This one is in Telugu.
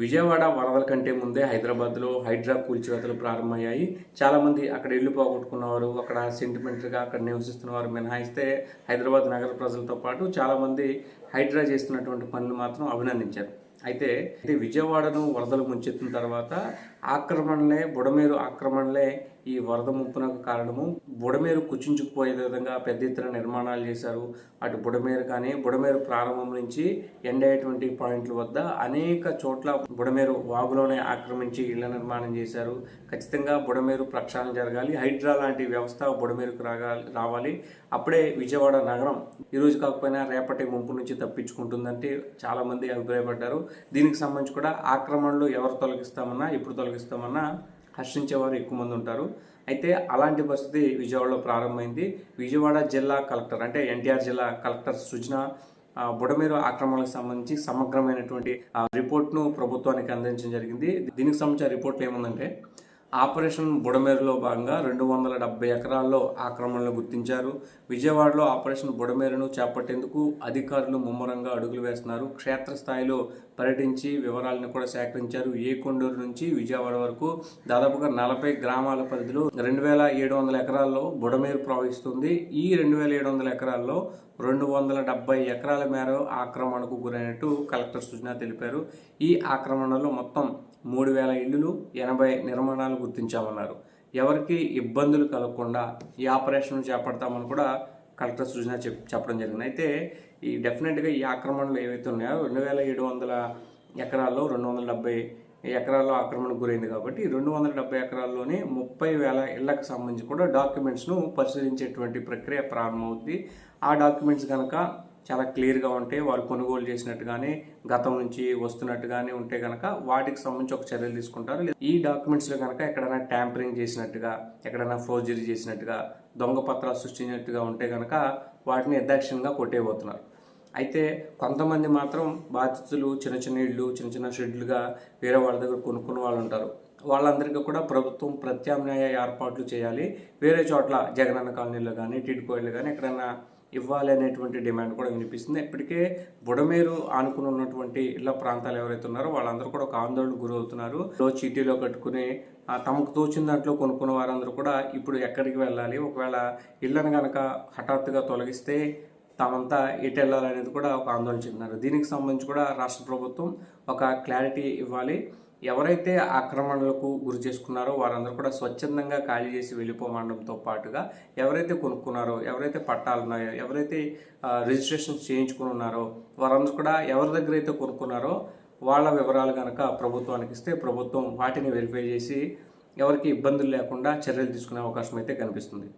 విజయవాడ వరదల కంటే ముందే హైదరాబాద్లో హైడ్రా కూల్చివేతలు ప్రారంభమయ్యాయి. చాలామంది అక్కడ ఇల్లు పోగొట్టుకున్నవారు అక్కడ సెంటిమెంట్గా అక్కడ నివసిస్తున్నవారు మినహాయిస్తే హైదరాబాద్ నగర ప్రజలతో పాటు చాలామంది హైడ్రా చేస్తున్నటువంటి పనులు మాత్రం అభినందించారు. అయితే ఇది విజయవాడను వరదలు ముంచెత్తిన తర్వాత ఆక్రమణలే బుడమేరు ఆక్రమణలే ఈ వరద ముప్పునకు కారణము. బుడమేరు కుచించుకుపోయే విధంగా పెద్ద ఎత్తున నిర్మాణాలు చేశారు. అటు బుడమేరు కానీ బుడమేరు ప్రారంభం నుంచి ఎండేటువంటి పాయింట్ల వద్ద అనేక చోట్ల బుడమేరు వాగులోనే ఆక్రమించి ఇళ్ళ నిర్మాణం చేశారు. ఖచ్చితంగా బుడమేరు ప్రక్షాళన జరగాలి. హైడ్రా లాంటి వ్యవస్థ బుడమేరుకు రాగాలి రావాలి. అప్పుడే విజయవాడ నగరం ఈ రోజు కాకపోయినా రేపటి ముంపు నుంచి తప్పించుకుంటుందంటే చాలా మంది అభిప్రాయపడ్డారు. దీనికి సంబంధించి కూడా ఆక్రమణలు ఎవరు తొలగిస్తామన్నా ఎప్పుడు తొలగిస్తామన్నా హర్షించేవారు ఎక్కువ మంది ఉంటారు. అయితే అలాంటి పరిస్థితి విజయవాడలో ప్రారంభమైంది. విజయవాడ జిల్లా కలెక్టర్ అంటే ఎన్టీఆర్ జిల్లా కలెక్టర్ సృజన బుడమేరు ఆక్రమణలకు సంబంధించి సమగ్రమైనటువంటి ఆ, రిపోర్ట్ను ప్రభుత్వానికి అందించడం జరిగింది. దీనికి సంబంధించిన రిపోర్ట్లు ఏముందంటే ఆపరేషన్ బుడమేరులో భాగంగా రెండు వందల డెబ్బై ఎకరాల్లో ఆక్రమణలు గుర్తించారు. విజయవాడలో ఆపరేషన్ బుడమేరును చేపట్టేందుకు అధికారులు ముమ్మరంగా అడుగులు వేస్తున్నారు. క్షేత్రస్థాయిలో పర్యటించి వివరాలను కూడా సేకరించారు. ఏ కొండూరు నుంచి విజయవాడ వరకు దాదాపుగా నలభై గ్రామాల పరిధిలో రెండు వేల ఏడు వందల ఎకరాల్లో బుడమేరు ప్రవహిస్తుంది. ఈ రెండు వేల ఏడు వందల ఎకరాల్లో రెండు వందల డెబ్బై ఎకరాల మేర ఆక్రమణకు గురైనట్టు కలెక్టర్ సూచన తెలిపారు. ఈ ఆక్రమణలో మొత్తం మూడు వేల ఇళ్ళు ఎనభై నిర్మాణాలు గుర్తించామన్నారు. ఎవరికి ఇబ్బందులు కలగకుండా ఈ ఆపరేషన్ చేపడతామని కూడా కలెక్టర్ సూచన చెప్ చెప్పడం జరిగింది. అయితే ఈ డెఫినెట్గా ఈ ఆక్రమణలు ఏవైతే ఉన్నాయో రెండు వేల ఏడు వందల ఎకరాల్లో రెండు వందల డెబ్బై ఎకరాల్లో ఆక్రమణకు గురైంది కాబట్టి రెండు వందల డెబ్బై ఎకరాల్లోనే ముప్పై వేల ఇళ్ళకు సంబంధించి కూడా డాక్యుమెంట్స్ను పరిశీలించేటువంటి ప్రక్రియ ప్రారంభమవుతుంది ఆ డాక్యుమెంట్స్ కనుక చాలా క్లియర్గా ఉంటే వారు కొనుగోలు చేసినట్టుగానే గతం నుంచి వస్తున్నట్టుగానే ఉంటే కనుక వాటికి సంబంధించి ఒక చర్యలు తీసుకుంటారు. ఈ డాక్యుమెంట్స్లో కనుక ఎక్కడైనా ట్యాంపరింగ్ చేసినట్టుగా ఎక్కడైనా ఫోర్జరీ చేసినట్టుగా దొంగ పత్రాలు సృష్టించినట్టుగా ఉంటే కనుక వాటిని నిర్దాక్షిణ్యంగా కొట్టేయబోతున్నారు. అయితే కొంతమంది మాత్రం బాధితులు చిన్న చిన్న ఇళ్ళు చిన్న చిన్న షెడ్లుగా వేరే వాళ్ళ దగ్గర కొనుక్కున్న వాళ్ళు ఉంటారు. వాళ్ళందరికీ కూడా ప్రభుత్వం ప్రత్యామ్నాయ ఏర్పాట్లు చేయాలి. వేరే చోట్ల జగనన్న కాలనీలో కానీ టిడ్కోయిలు కానీ ఎక్కడైనా ఇవ్వాలి అనేటువంటి డిమాండ్ కూడా వినిపిస్తుంది. ఇప్పటికే బుడమేరు ఆనుకుని ఉన్నటువంటి ఇళ్ళ ప్రాంతాలు ఎవరైతే ఉన్నారో వాళ్ళందరూ కూడా ఒక ఆందోళనకు గురవుతున్నారు. చీటీలో కట్టుకుని తమకు తోచిన దాంట్లో కొనుక్కున్న వారందరూ కూడా ఇప్పుడు ఎక్కడికి వెళ్ళాలి? ఒకవేళ ఇళ్ళను కనుక హఠాత్తుగా తొలగిస్తే తామంతా ఎటు వెళ్ళాలనేది కూడా ఒక ఆందోళన చెందినారు. దీనికి సంబంధించి కూడా రాష్ట్ర ప్రభుత్వం ఒక క్లారిటీ ఇవ్వాలి. ఎవరైతే ఆక్రమణలకు గురి చేసుకున్నారో వారందరూ కూడా స్వచ్ఛందంగా ఖాళీ చేసి వెళ్ళిపోమండంతో పాటుగా ఎవరైతే కొనుక్కున్నారో ఎవరైతే పట్టాలు ఉన్నాయో ఎవరైతే రిజిస్ట్రేషన్ చేయించుకుని ఉన్నారో వారందరూ కూడా ఎవరి దగ్గర అయితే కొనుక్కున్నారో వాళ్ళ వివరాలు కనుక ప్రభుత్వానికి ఇస్తే ప్రభుత్వం వాటిని వెరిఫై చేసి ఎవరికి ఇబ్బందులు లేకుండా చర్యలు తీసుకునే అవకాశం అయితే కనిపిస్తుంది.